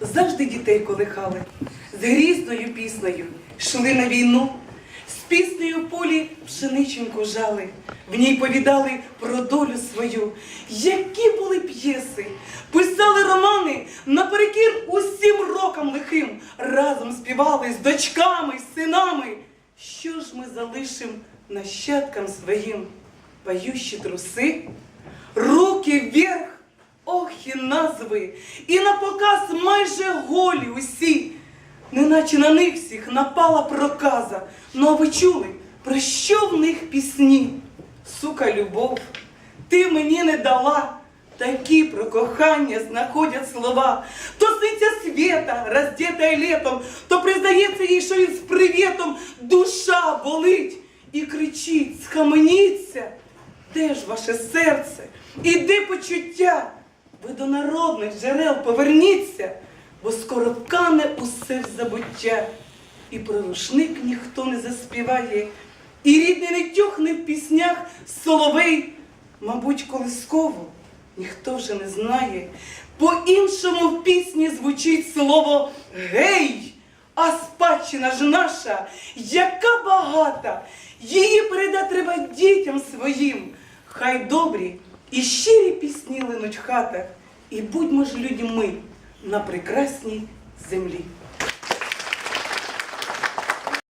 Завжди дітей колихали, з грізною піснею йшли на війну, з піснею полі пшениченьку жали, в ній повідали про долю свою. Які були п'єси, писали романи наперекір усім рокам лихим, разом співали з дочками, з синами. Що ж ми залишим нащадкам своїм? Поющі труси, руки і назви, і на показ майже голі усі, неначе на них всіх напала проказа. Ну а ви чули, про що в них пісні? Сука, любов, ти мені не дала. Такі про кохання знаходять слова. То сниться света, роздетая летом, то признається їй, що він з привітом душа болить і кричить, схаменіться. Де ж ваше серце? І де почуття? Ви до народних джерел поверніться, бо скоро кане усе в забуття. І про рушник ніхто не заспіває, і рідний не тюхне в піснях соловей, мабуть, колисково ніхто вже не знає. По-іншому в пісні звучить слово гей, а спадщина ж наша, яка багата, її передати треба дітям своїм. Хай добрі і щирі пісні линуть в хатах, і будьмо ж людьми на прекрасній землі.